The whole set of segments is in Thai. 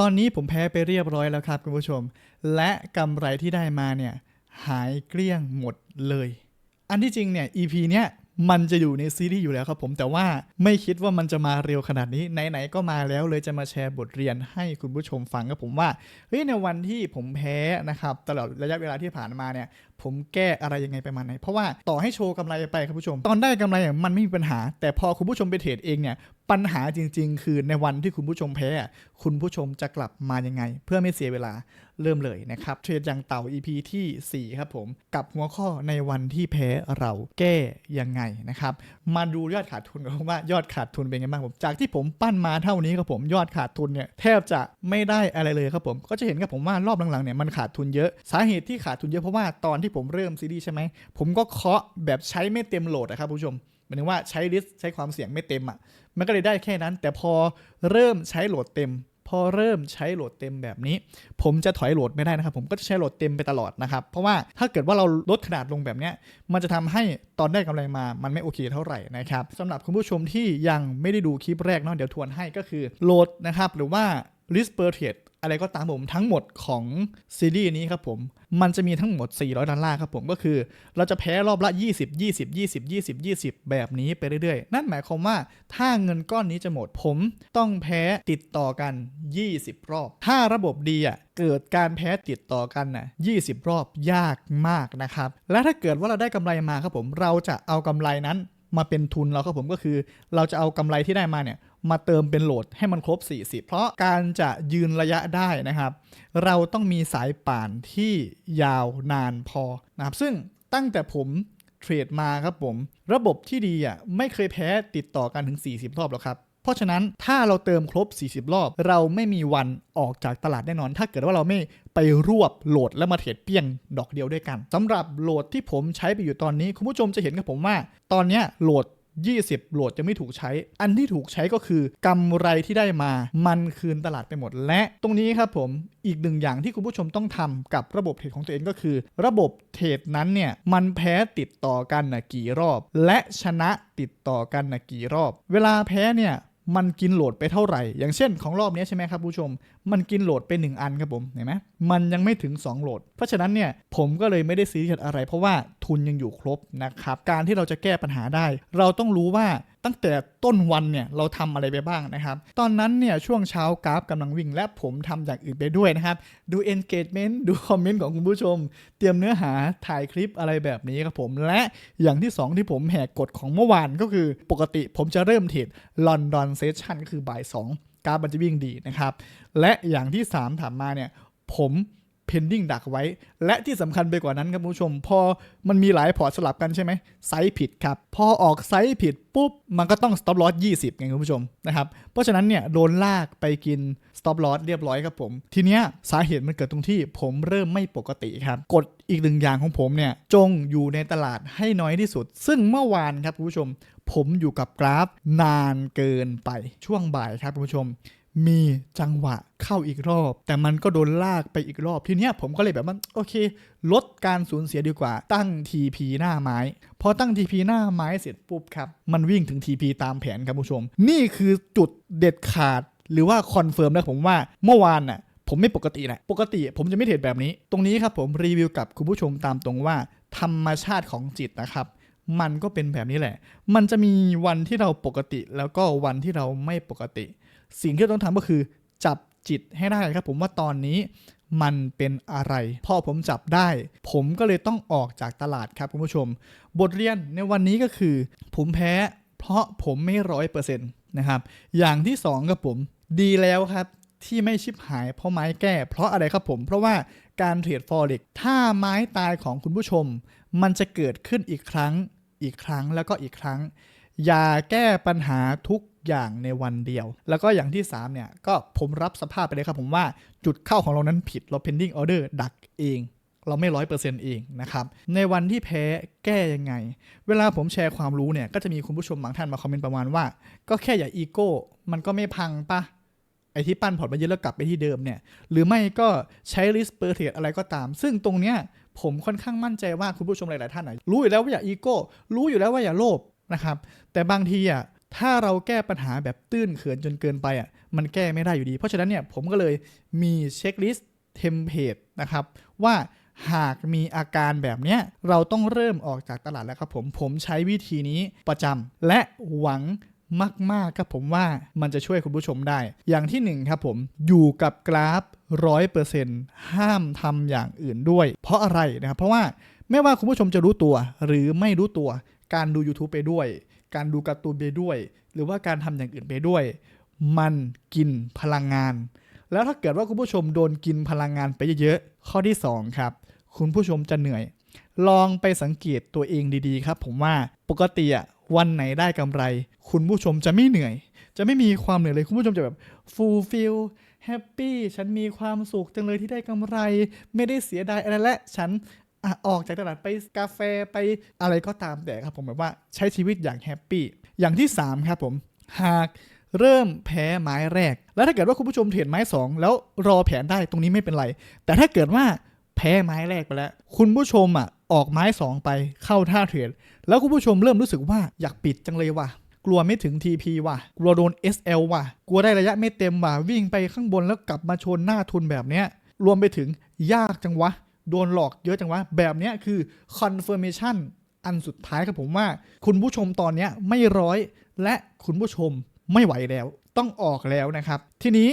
ตอนนี้ผมแพ้ไปเรียบร้อยแล้วครับคุณผู้ชม และกำไรที่ได้มาเนี่ยหายเกลี้ยงหมดเลย อันที่จริงเนี่ย EP เนี้ยมันจะอยู่ในซีรีส์อยู่แล้วครับผม แต่ว่าไม่คิดว่ามันจะมาเร็วขนาดนี้ ไหนๆก็มาแล้วเลยจะมาแชร์บทเรียนให้คุณผู้ชมฟังครับผมว่าเฮ้ยในวันที่ผมแพ้นะครับ ตลอดระยะเวลาที่ผ่านมาเนี่ยผมแก้อะไรยังไงไปมาไหน เพราะว่าต่อให้โชว์กำไรไปครับผู้ชม ตอนได้กำไรอะมันไม่มีปัญหา แต่พอคุณผู้ชมไปเทรดเองเนี่ยปัญหาจริง ๆ คือในวันที่คุณผู้ชมแพ้ คุณผู้ชมจะกลับมายังไง เพื่อไม่เสียเวลาเริ่มเลยนะครับเทรดอย่างเต่า EP ที่ 4 ครับผม กับหัวข้อในวันที่แพ้เราแก้ยังไงนะครับ มาดูยอดขาดทุนกันว่ายอดขาดทุนเป็นไงบ้างผม จากที่ผมปั้นมาเท่านี้ครับผมยอดขาดทุนเนี่ยแทบจะไม่ได้อะไรเลยครับผม ก็จะเห็นกับผมว่ารอบหลังๆเนี่ยมันขาดทุนเยอะ สาเหตุที่ขาดทุนเยอะเพราะว่าตอนที่ที่ผมเริ่มซีรีส์ใช่ไหม ผมก็เคาะแบบใช้ไม่เต็มโหลดนะครับผู้ชมหมายถึงว่าใช้ลิสใช้ความเสี่ยงไม่เต็มอะ มันก็เลยได้แค่นั้น แต่พอเริ่มใช้โหลดเต็ม พอเริ่มใช้โหลดเต็มแบบนี้ ผมจะถอยโหลดไม่ได้นะครับ ผมก็จะใช้โหลดเต็มไปตลอดนะครับ เพราะว่าถ้าเกิดว่าเราลดขนาดลงแบบนี้ มันจะทำให้ตอนได้กำไรมา มันไม่โอเคเท่าไหร่นะครับสำหรับคุณผู้ชมที่ยังไม่ได้ดูคลิปแรกเนาะเดี๋ยวทวนให้ก็คือโหลดนะครับหรือว่า list per trade อะไรก็ตามผมทั้งหมดของซีรีส์นี้ครับผม มันจะมีทั้งหมด 400 ดอลลาร์ครับผมก็คือ เราจะแพ้รอบละ 20 20 20 20 20 แบบนี้ไปเรื่อยๆ นั่นหมายความว่าถ้าเงินก้อนนี้จะหมดผมต้องแพ้ติดต่อกัน 20 รอบ ถ้าระบบดีอะเกิดการแพ้ติดต่อกันน่ะ20 รอบยากมากนะครับ และถ้าเกิดว่าเราได้กำไรมาครับผม เราจะเอากำไรนั้นมาเป็นทุนเราครับผมก็คือ เราจะเอากำไรที่ได้มาเนี่ย มาเติมเป็นโหลดให้มันครบ 40 เพราะการจะยืนระยะได้นะครับ เราต้องมีสายป่านที่ยาวนานพอนะครับ ซึ่งตั้งแต่ผมเทรดมาครับผม ระบบที่ดีอะไม่เคยแพ้ติดต่อกันถึง 40 รอบหรอกครับเพราะฉะนั้นถ้าเราเติมครบ 40 รอบ เราไม่มีวันออกจากตลาดแน่นอน ถ้าเกิดว่าเราไม่ไปรวบโหลดแล้วมาเทรดเปี้ยงดอกเดียวด้วยกันสำหรับโหลดที่ผมใช้ไปอยู่ตอนนี้ คุณผู้ชมจะเห็นกับผมว่า ตอนนี้โหลด 20 โหลดจะไม่ถูกใช้ อันที่ถูกใช้ก็คือกำไรที่ได้มา มันคืนตลาดไปหมด และตรงนี้ครับผมอีกหนึ่งอย่างที่คุณผู้ชมต้องทำกับระบบเทรดของตัวเองก็คือ ระบบเทรดนั้นเนี่ยมันแพ้ติดต่อกันนะกี่รอบ และชนะติดต่อกันนะกี่รอบ เวลาแพ้เนี่ย มันกินโหลดไปเท่าไหร่ อย่างเช่นของรอบนี้ใช่ไหมครับผู้ชม มันกินโหลดไป 1 อันครับผม เห็นไหมมันยังไม่ถึง 2 โหลด เพราะฉะนั้นเนี่ยผมก็เลยไม่ได้ซีเรียสอะไร เพราะว่าทุนยังอยู่ครบนะครับ การที่เราจะแก้ปัญหาได้ เราต้องรู้ว่า ตั้งแต่ต้นวันเนี่ยเราทำอะไรไปบ้างนะครับ ตอนนั้นเนี่ยช่วงเช้ากราฟกำลังวิ่งและผมทำอย่างอื่นไปด้วยนะครับ ดู engagement ดูคอมเมนต์ของคุณผู้ชม เตรียมเนื้อหาถ่ายคลิปอะไรแบบนี้ครับผมและอย่างที่ 2 ที่ผมแหกกฎของเมื่อวานก็คือปกติผมจะเริ่มเทรดลอนดอนเซสชันก็คือบ่าย2กราฟมันจะวิ่งดีนะครับ และอย่างที่ 3ถามมาเนี่ยผม เพนดิ้งดักไว้ และที่สำคัญไปกว่านั้นครับคุณผู้ชม พอมันมีหลายพอร์ตสลับกันใช่ไหมไซส์ผิดครับ พอออกไซส์ผิดปุ๊บ มันก็ต้อง stop loss 20ไงคุณผู้ชมนะครับเพราะฉะนั้นเนี่ยโดนลากไปกิน stop loss เรียบร้อยครับผม ทีเนี้ยสาเหตุมันเกิดตรงที่ผมเริ่มไม่ปกติครับกฎอีกหนึ่งอย่างของผมเนี่ยจงอยู่ในตลาดให้น้อยที่สุด ซึ่งเมื่อวานครับคุณผู้ชม ผมอยู่กับกราฟนานเกินไปช่วงบ่ายครับคุณผู้ชม มีจังหวะเข้าอีกรอบ แต่มันก็โดนลากไปอีกรอบทีเนี้ยผมก็เลยแบบว่าโอเค ลดการสูญเสียดีกว่า ตั้ง TP หน้าไม้ พอตั้ง TP หน้าไม้เสร็จปุ๊บครับ มันวิ่งถึง TP ตามแผนครับผู้ชม นี่คือจุดเด็ดขาด หรือว่าคอนเฟิร์มนะผมว่าเมื่อวานน่ะผมไม่ปกติแหละปกติผมจะไม่เทรดแบบนี้ ตรงนี้ครับผมรีวิวกับคุณผู้ชมตามตรงว่า ธรรมชาติของจิตนะครับมันก็เป็นแบบนี้แหละ มันจะมีวันที่เราปกติแล้วก็วันที่เราไม่ปกติ สิ่งที่ต้องทำก็คือ จับจิตให้ได้ครับ ผมว่าตอนนี้มันเป็นอะไร พอผมจับได้ ผมก็เลยต้องออกจากตลาดครับคุณผู้ชม บทเรียนในวันนี้ก็คือ ผมแพ้เพราะผมไม่ร้อยเปอร์เซ็นต์นะครับ อย่างที่สองครับผมดีแล้วครับที่ไม่ชิบหายเพราะไม้แก้ เพราะอะไรครับผม เพราะว่าการเทรดฟอเร็กถ้าไม้ตายของคุณผู้ชม มันจะเกิดขึ้นอีกครั้ง อีกครั้งแล้วก็อีกครั้ง อย่าแก้ปัญหาทุก อย่างในวันเดียว แล้วก็อย่างที่ 3 เนี่ย ก็ผมรับสภาพไปเลยครับผมว่าจุดเข้าของเรานั้นผิดเรา pending order ดักเองเราไม่ร้อยเปอร์เซ็นต์เองนะครับ ในวันที่แพ้แก้ยังไง เวลาผมแชร์ความรู้เนี่ย ก็จะมีคุณผู้ชมบางท่านมาคอมเมนต์ประมาณว่า ก็แค่อย่าอีโก้ มันก็ไม่พังปะไอที่ปั้นพอร์ตมาเยอะแล้วกลับไปที่เดิมเนี่ย หรือไม่ก็ใช้ risk per trade อะไรก็ตาม ซึ่งตรงเนี้ยผมค่อนข้างมั่นใจว่าคุณผู้ชมหลาย ๆ ท่านรู้อยู่แล้วว่าอย่าอีโก้ รู้อยู่แล้วว่าอย่าโลภนะครับ แต่บางทีอะ ถ้าเราแก้ปัญหาแบบตื้นเขินจนเกินไปอะมันแก้ไม่ได้อยู่ดี เพราะฉะนั้นเนี่ยผมก็เลยมีเช็คลิสต์เทมเพลตนะครับว่าหากมีอาการแบบเนี้ยเราต้องเริ่มออกจากตลาดแล้วครับผมผมใช้วิธีนี้ประจำและหวังมาก ๆ ครับผมว่ามันจะช่วยคุณผู้ชมได้ อย่างที่หนึ่งครับผมอยู่กับกราฟร้อยเปอร์เซ็นต์ห้ามทำอย่างอื่นด้วย เพราะอะไรนะครับ เพราะว่าไม่ว่าคุณผู้ชมจะรู้ตัวหรือไม่รู้ตัวการดู YouTube ไปด้วย การดูการ์ตูนไปด้วย หรือว่าการทำอย่างอื่นไปด้วย มันกินพลังงาน แล้วถ้าเกิดว่าคุณผู้ชมโดนกินพลังงานไปเยอะๆข้อที่ 2 ครับ คุณผู้ชมจะเหนื่อย ลองไปสังเกตตัวเองดีๆ ครับ ผมว่าปกติอะวันไหนได้กำไร คุณผู้ชมจะไม่เหนื่อย จะไม่มีความเหนื่อยเลยคุณผู้ชมจะแบบฟูลฟิลแฮปปี้ฉันมีความสุขจังเลยที่ได้กำไร ไม่ได้เสียดายอะไรและ ฉัน ออกจากตลาดไปกาแฟไปอะไรก็ตามแต่ครับผมแบบว่าใช้ชีวิตอย่างแฮปปี้อย่างที่ 3 ครับผมหากเริ่มแพ้ไม้แรก แล้วถ้าเกิดว่าคุณผู้ชมเทรดไม้ 2 แล้วรอแผนได้ตรงนี้ไม่เป็นไร แต่ถ้าเกิดว่าแพ้ไม้แรกไปแล้ว คุณผู้ชมอะออกไม้ 2 ไปเข้าท่าเทรดแล้วคุณผู้ชมเริ่มรู้สึกว่าอยากปิดจังเลยว่ะกลัวไม่ถึง TP ว่ะ กลัวโดน SL ว่ะ กลัวได้ระยะไม่เต็มว่ะ วิ่งไปข้างบนแล้วกลับมาชนหน้าทุนแบบเนี้ย รวมไปถึงยากจังวะ โดนหลอกเยอะจังวะ แบบเนี้ยคือ confirmation อันสุดท้ายครับผมว่า คุณผู้ชมตอนเนี้ยไม่ร้อย และคุณผู้ชมไม่ไหวแล้ว ต้องออกแล้วนะครับ ทีนี้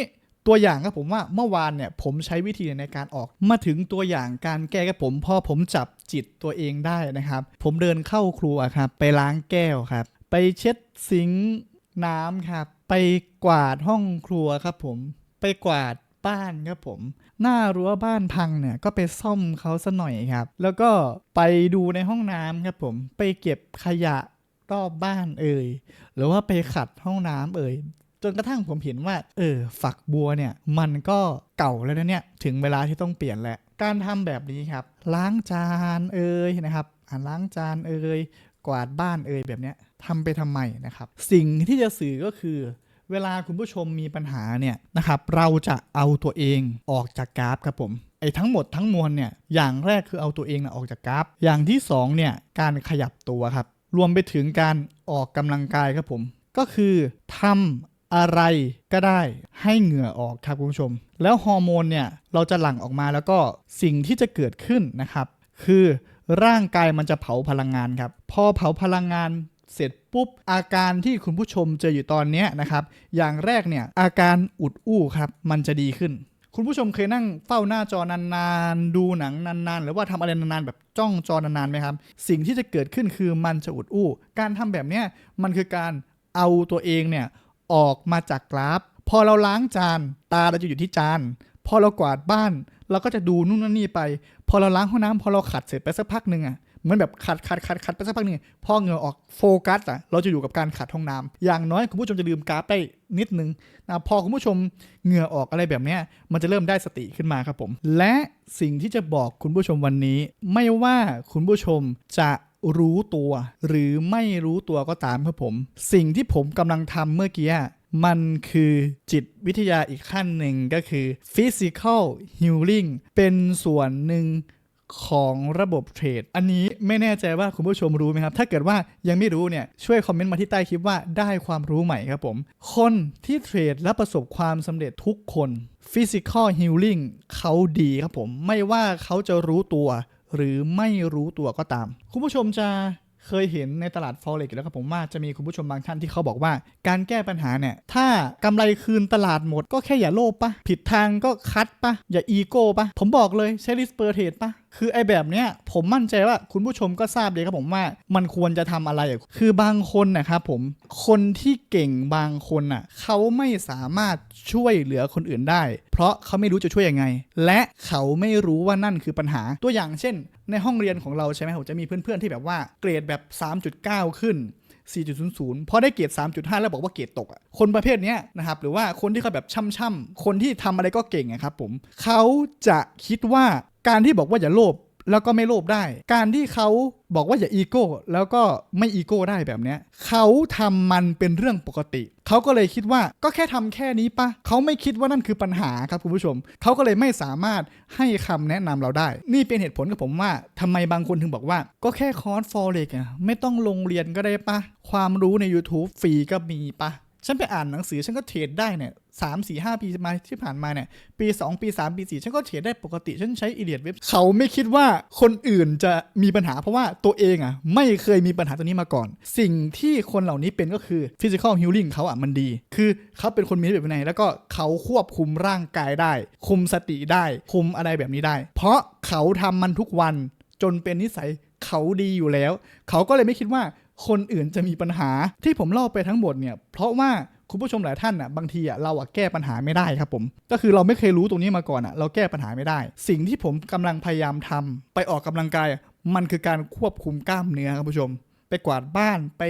ตัวอย่างครับผมว่าเมื่อวานเนี่ยผมใช้วิธีในการออกมาถึงตัวอย่างการแก้กับผมพอผมจับจิตตัวเองได้นะครับ ผมเดินเข้าครัวครับ ไปล้างแก้วครับ ไปเช็ดซิงค์น้ำครับ ไปกวาดห้องครัวครับผม ไปกวาด บ้านครับผม หน้ารั้วบ้านพังเนี่ยก็ไปซ่อมเขาซะหน่อยครับ แล้วก็ไปดูในห้องน้ำครับผมไปเก็บขยะรอบบ้านเอ่ยหรือว่าไปขัดห้องน้ำเอ่ยจนกระทั่งผมเห็นว่า เออ ฝักบัวเนี่ย มันก็เก่าแล้วนะเนี่ย ถึงเวลาที่ต้องเปลี่ยนแหล้วการทำแบบนี้ครับ ล้างจานเอ่ยนะครับ อ่าล้างจานเอ่ยกวาดบ้านเอ่ยแบบเนี้ยทำไปทำไมนะครับ สิ่งที่จะสื่อก็คือ เวลาคุณผู้ชมมีปัญหาเนี่ยนะครับเราจะเอาตัวเองออกจากกราฟครับผมไอ้ทั้งหมดทั้งมวลเนี่ยอย่างแรกคือเอาตัวเองนะออกจากกราฟ อย่างที่สองเนี่ยการขยับตัวครับ รวมไปถึงการออกกำลังกายครับผม ก็คือทำอะไรก็ได้ให้เหงื่อออกครับคุณผู้ชม แล้วฮอร์โมนเนี่ยเราจะหลั่งออกมาแล้วก็สิ่งที่จะเกิดขึ้นนะครับ คือร่างกายมันจะเผาพลังงานครับ พอเผาพลังงาน เสร็จปุ๊บอาการที่คุณผู้ชมเจออยู่ตอนนี้นะครับอย่างแรกเนี่ยอาการอุดอู้ครับมันจะดีขึ้น คุณผู้ชมเคยนั่งเฝ้าหน้าจอนานๆ ดูหนังนานๆ หรือว่าทำอะไรนานๆ แบบจ้องจอนานๆไหมครับ สิ่งที่จะเกิดขึ้นคือมันจะอุดอู้ การทำแบบเนี้ยมันคือการเอาตัวเองเนี่ยออกมาจากกราฟ พอเราล้างจานตาเราจะอยู่ที่จาน พอเรากวาดบ้านเราก็จะดูนู่นนั่นนี่ไป พอเราล้างห้องน้ำพอเราขัดเสร็จไปสักพักหนึ่งอะ มือนแบบขัดขัดขัดขัดไปสักพักหนึ่งพอเหงื่อออกโฟกัสอะเราจะอยู่กับการขัดห้องน้ำอย่างน้อยคุณผู้ชมจะลืมกราฟได้นิดนึงนะพอคุณผู้ชมเหงื่อออกอะไรแบบเนี้ยมันจะเริ่มได้สติขึ้นมาครับผม และสิ่งที่จะบอกคุณผู้ชมวันนี้ ไม่ว่าคุณผู้ชมจะรู้ตัว หรือไม่รู้ตัวก็ตามครับผม สิ่งที่ผมกำลังทำเมื่อกี้มันคือจิตวิทยาอีกขั้นหนึ่งก็คือ physical healing เป็นส่วนหนึ่ง ของระบบเทรด อันนี้ไม่แน่ใจว่าคุณผู้ชมรู้ไหมครับ ถ้าเกิดว่ายังไม่รู้เนี่ยช่วยคอมเมนต์มาที่ใต้คลิปว่าได้ความรู้ใหม่ครับผม คนที่เทรดและประสบความสำเร็จทุกคน physical healing เขาดีครับผม ไม่ว่าเขาจะรู้ตัว หรือไม่รู้ตัวก็ตาม คุณผู้ชมจะเคยเห็นในตลาด forex แล้วครับผมว่าจะมีคุณผู้ชมบางท่านที่เขาบอกว่า การแก้ปัญหาเนี่ย ถ้ากำไรคืนตลาดหมดก็แค่อย่าโลภปะผิดทางก็คัดปะอย่าอีโก้ปะผมบอกเลยใช้ริสเปอร์เทรดปะ คือไอ้แบบเนี้ยผมมั่นใจว่าคุณผู้ชมก็ทราบเลยครับผมว่ามันควรจะทำอะไร คือบางคนนะครับผมคนที่เก่งบางคนอะเขาไม่สามารถช่วยเหลือคนอื่นได้ เพราะเขาไม่รู้จะช่วยยังไง และเขาไม่รู้ว่านั่นคือปัญหาตัวอย่างเช่น ในห้องเรียนของเราใช่ไหมผมจะมีเพื่อนๆที่แบบว่าเกรดแบบ 3.9 ขึ้น4.00 พอได้เกรด3.5 แล้วบอกว่าเกรดตกอะ คนประเภทนี้นะครับ หรือว่าคนที่เขาแบบช่ำๆ คนที่ทำอะไรก็เก่งอะครับผม เขาจะคิดว่า การที่บอกว่าอย่าโลภแล้วก็ไม่โลภได้ การที่เขาบอกว่าอย่าอีโก้แล้วก็ไม่อีโก้ได้แบบเนี้ยเขาทำมันเป็นเรื่องปกติ เขาก็เลยคิดว่าก็แค่ทำแค่นี้ปะเขาไม่คิดว่านั่นคือปัญหาครับคุณผู้ชม เขาก็เลยไม่สามารถให้คำแนะนำเราได้ นี่เป็นเหตุผลกับผมว่าทำไมบางคนถึงบอกว่า ก็แค่คอร์สฟอเร็กอะไม่ต้องลงเรียนก็ได้ปะความรู้ใน YouTube ฟรีก็มีปะ ฉันไปอ่านหนังสือฉันก็เทรดได้เนี่ยสามสี่ห้าปีมาที่ผ่านมาเนี่ย ปี2ปี3ปี4ฉันก็เทรดได้ปกติ ฉันใช้อีเดียดเว็บเขาไม่คิดว่าคนอื่นจะมีปัญหาเพราะว่าตัวเองอะ ไม่เคยมีปัญหาตัวนี้มาก่อน สิ่งที่คนเหล่านี้เป็นก็คือ physical healing เขาอะมันดี คือเขาเป็นคนมีระเบียบวินัยแล้วก็เขาควบคุมร่างกายได้ คุมสติได้ คุมอะไรแบบนี้ได้ เพราะเขาทำมันทุกวันจนเป็นนิสัยเขาดีอยู่แล้ว เขาก็เลยไม่คิดว่า คนอื่นจะมีปัญหาที่ผมเล่าไปทั้งหมดเนี่ยเพราะว่าคุณผู้ชมหลายท่านอะบางทีอะเราอะแก้ปัญหาไม่ได้ครับผม ก็คือเราไม่เคยรู้ตรงนี้มาก่อนอะเราแก้ปัญหาไม่ได้ สิ่งที่ผมกำลังพยายามทำไปออกกำลังกายอะมันคือการควบคุมกล้ามเนื้อครับผู้ชม ไปกวาดบ้านไป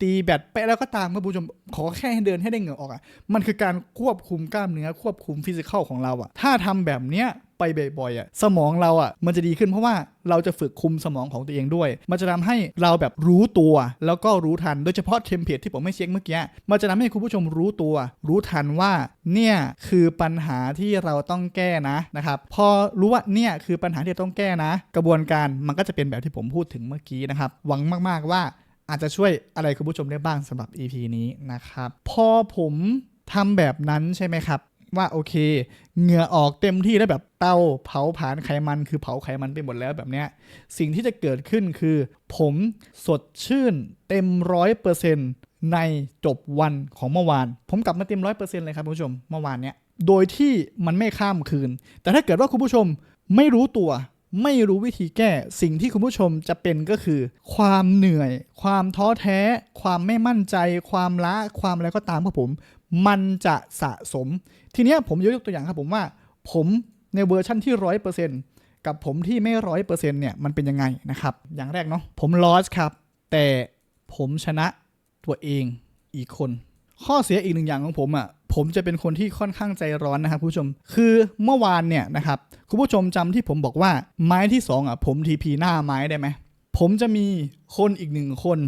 ตีแบตไปแล้วก็ตามครับผู้ชมขอแค่ให้เดินให้ได้เหงื่อออกอะมันคือการควบคุมกล้ามเนื้อควบคุมฟิสิกอลของเราอะถ้าทำแบบเนี้ยไปบ่อยๆอะสมองเราอะมันจะดีขึ้นเพราะว่าเราจะฝึกคุมสมองของตัวเองด้วย มันจะทำให้เราแบบรู้ตัว แล้วก็รู้ทันโดยเฉพาะเทมเพลตที่ผมไม่เช็คเมื่อกี้มันจะทำให้คุณผู้ชมรู้ตัว รู้ทันว่าเนี่ยคือปัญหาที่เราต้องแก้นะนะครับพอรู้ว่าเนี่ยคือปัญหาที่ต้องแก้นะ กระบวนการมันก็จะเป็นแบบที่ผมพูดถึงเมื่อกี้นะครับหวังมากๆว่า อาจจะช่วยอะไรคุณผู้ชมได้บ้างสำหรับ EP นี้นะครับ พอผมทำแบบนั้นใช่ไหมครับ ว่าโอเค เหงื่อออกเต็มที่แล้วแบบเตาเผาผลาญไขมันคือเผาไขมันไปหมดแล้วแบบเนี้ยสิ่งที่จะเกิดขึ้นคือ ผมสดชื่นเต็มร้อยเปอร์เซ็นต์ในจบวันของเมื่อวาน ผมกลับมาเต็มร้อยเปอร์เซ็นต์เลยครับคุณผู้ชมเมื่อวานเนี้ยโดยที่มันไม่ข้ามคืน แต่ถ้าเกิดว่าคุณผู้ชมไม่รู้ตัว ไม่รู้วิธีแก้ สิ่งที่คุณผู้ชมจะเป็นก็คือ ความเหนื่อย ความท้อแท้ ความไม่มั่นใจ ความล้าความอะไรก็ตามครับผม มันจะสะสม ทีเนี้ยผมยกตัวอย่างครับผมว่า ผมในเวอร์ชั่นที่ร้อยเปอร์เซ็นต์กับผมที่ไม่ร้อยเปอร์เซ็นต์เนี่ยมันเป็นยังไงนะครับ อย่างแรกเนาะผมลอสครับ แต่ผมชนะตัวเองอีกคน ข้อเสียอีกหนึ่งอย่างของผมอะ ผมจะเป็นคนที่ค่อนข้างใจร้อนนะครับคุณผู้ชม คือเมื่อวานเนี่ยนะครับคุณผู้ชมจำที่ผมบอกว่าไม้ที่สองอะผมทีพีหน้าไม้ได้ไหมผมจะมีคนอีกหนึ่งคน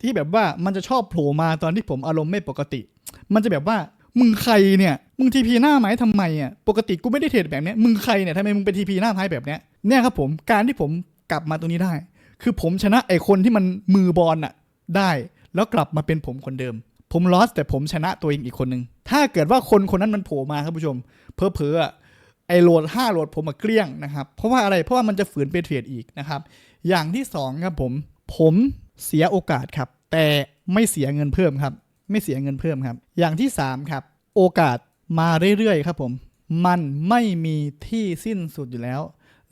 ที่แบบว่ามันจะชอบโผล่มาตอนที่ผมอารมณ์ไม่ปกติ มันจะแบบว่ามึงใครเนี่ยมึงทีพีหน้าไม้ทำไมอะปกติกูไม่ได้เทรดแบบเนี้ยมึงใครเนี่ยทำไมมึงเป็นทีพีหน้าไม้แบบเนี้ยเนี่ยครับผมการที่ผมกลับมาตรงนี้ได้ คือผมชนะไอ้คนที่มันมือบอลอะได้ แล้วกลับมาเป็นผมคนเดิม ผมลอสแต่ผมชนะตัวเองอีกคนนึง ถ้าเกิดว่าคนคนนั้นมันโผล่มาครับผู้ชม เพอเพอๆไอโหลด5โหลดผมมาเกลี้ยงนะครับ เพราะว่าอะไร เพราะว่ามันจะฝืนไปเทรดอีกนะครับ อย่างที่สองครับผม ผมเสียโอกาสครับ แต่ไม่เสียเงินเพิ่มครับ ไม่เสียเงินเพิ่มครับ อย่างที่สามครับ โอกาสมาเรื่อยๆครับผม มันไม่มีที่สิ้นสุดอยู่แล้ว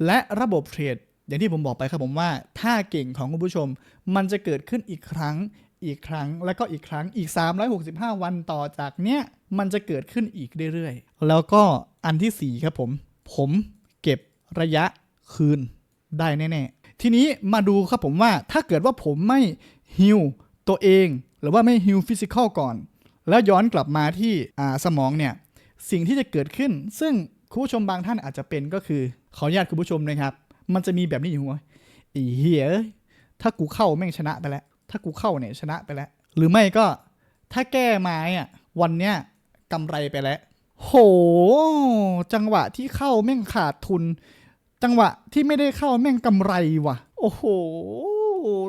และระบบเทรดอย่างที่ผมบอกไปครับผมว่า ถ้าเก่งของคุณผู้ชม มันจะเกิดขึ้นอีกครั้ง อีกครั้ง แล้วก็อีกครั้งอีก 365 วันต่อจากเนี้ยมันจะเกิดขึ้นอีกเรื่อยๆ แล้วก็อันทีสี่ 4 ครับผม ผมเก็บระยะคืนได้แน่ๆ ทีนี้มาดูครับผมว่าถ้าเกิดว่าผมไม่ฮิวตัวเอง หรือว่าไม่ฮิวฟิสิกอลก่อน แล้วย้อนกลับมาที่สมองเนี่ยสิ่งที่จะเกิดขึ้น ซึ่งคุณผู้ชมบางท่านอาจจะเป็นก็คือขออนุญาตคุณผู้ชมนะครับ มันจะมีแบบนี้อยู่หัวไอีเหี้ยถ้ากูเข้าแม่งชนะไปแล้ว ถ้ากูเข้าเนี่ยชนะไปแล้ว หรือไม่ก็ถ้าแก้ไม้อะวันเนี้ยกำไรไปแล้ว โห จังหวะที่เข้าแม่งขาดทุน จังหวะที่ไม่ได้เข้าแม่งกำไรว่ะ โอ้โห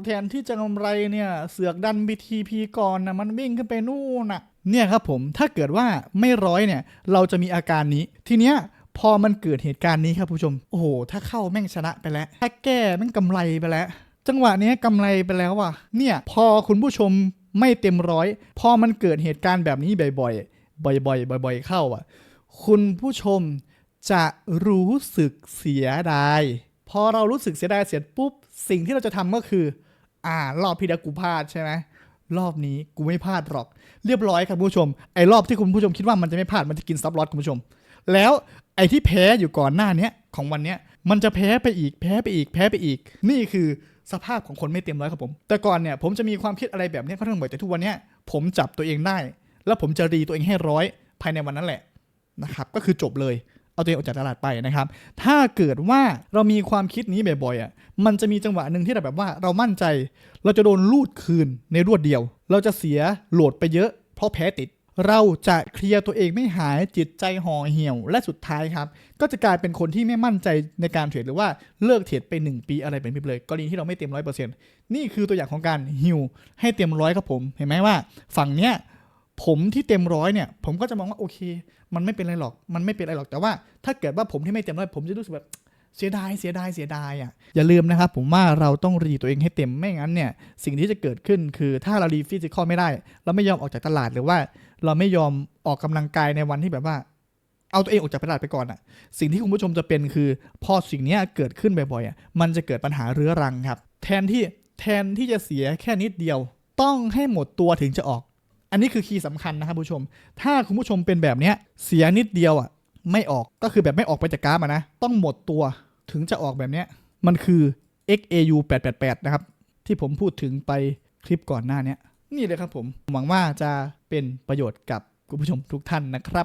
แทนที่จะกำไรเนี่ย เสือกดัน BTP ก่อนนะมันวิ่งขึ้นไปนู่นน่ะ เนี่ยครับผมถ้าเกิดว่าไม่ร้อยเนี่ย เราจะมีอาการนี้ ทีเนี้ยพอมันเกิดเหตุการณ์นี้ครับผู้ชม โอ้โห ถ้าเข้าแม่งชนะไปแล้ว ถ้าแก้แม่งกำไรไปแล้ว จังหวะนี้กำไรไปแล้วว่ะ เนี่ยพอคุณผู้ชมไม่เต็มร้อย พอมันเกิดเหตุการณ์แบบนี้บ่อยๆ บ่อยๆ บ่อยๆ เข้าอะ คุณผู้ชมจะรู้สึกเสียดาย พอเรารู้สึกเสียดายเสร็จปุ๊บ สิ่งที่เราจะทำก็คือ อ่ารอบพี่ดากูพลาดใช่ไหมรอบนี้กูไม่พลาดหรอก เรียบร้อยครับคุณผู้ชม ไอ้รอบที่คุณผู้ชมคิดว่ามันจะไม่พลาดมันจะกินซับลอตคุณผู้ชม แล้วไอ้ที่แพ้อยู่ก่อนหน้าเนี้ยของวันเนี้ยมันจะแพ้ไปอีกแพ้ไปอีกแพ้ไปอีก นี่คือ สภาพของคนไม่เต็มร้อยครับผม แต่ก่อนเนี่ยผมจะมีความคิดอะไรแบบนี้ค่อนข้างบ่อยแต่ทุกวันเนี้ยผมจับตัวเองได้ แล้วผมจะรีตัวเองให้ร้อยภายในวันนั้นแหละนะครับก็คือจบเลยเอาตัวเองออกจากตลาดไปนะครับ ถ้าเกิดว่าเรามีความคิดนี้บ่อยๆอะ มันจะมีจังหวะหนึ่งที่เราแบบว่าเรามั่นใจ เราจะโดนลูดคืนในรวดเดียว เราจะเสียโหลดไปเยอะ เพราะแพ้ติด เราจะเคลียร์ตัวเองไม่หายจิตใจห่อเหี่ยว และสุดท้ายครับ ก็จะกลายเป็นคนที่ไม่มั่นใจในการเทรดหรือว่าเลิกเทรดไป1ปีอะไรแบบนี้ไปเลยกรณีที่เราไม่เต็มร้อยเปอร์เซ็นต์นี่คือตัวอย่างของการฮิวให้เต็มร้อยครับผม เห็นไหมว่า ฝั่งเนี้ยผมที่เต็มร้อยเนี่ย ผมก็จะมองว่าโอเค มันไม่เป็นไรหรอก มันไม่เป็นไรหรอกแต่ว่า ถ้าเกิดว่าผมที่ไม่เต็มร้อยผมจะรู้สึกแบบ เสียดาย เสียดาย เสียดายอะ อย่าลืมนะครับ ผมว่าเราต้องรีตัวเองให้เต็ม ไม่งั้นเนี่ย สิ่งที่จะเกิดขึ้นคือถ้าเรารีฟิสิกอลไม่ได้ เราไม่ยอมออกจากตลาดหรือว่า เราไม่ยอมออกกำลังกายในวันที่แบบว่า เอาตัวเองออกจากตลาดไปก่อนอะ สิ่งที่คุณผู้ชมจะเป็นคือ พอสิ่งนี้เกิดขึ้นบ่อยๆอะ มันจะเกิดปัญหาเรื้อรังครับ แทนที่ แทนที่จะเสียแค่นิดเดียว ต้องให้หมดตัวถึงจะออก อันนี้คือคีย์สำคัญนะครับผู้ชม ถ้าคุณผู้ชมเป็นแบบเนี้ย เสียนิดเดียวอะ ไม่ออกก็คือแบบไม่ออกไปจากกราฟนะ ต้องหมดตัวถึงจะออกแบบเนี้ย มันคือ XAU 888 นะครับ ที่ผมพูดถึงไปคลิปก่อนหน้านี้นี่เลยครับผม หวังว่าจะเป็นประโยชน์กับคุณผู้ชมทุกท่านนะครับ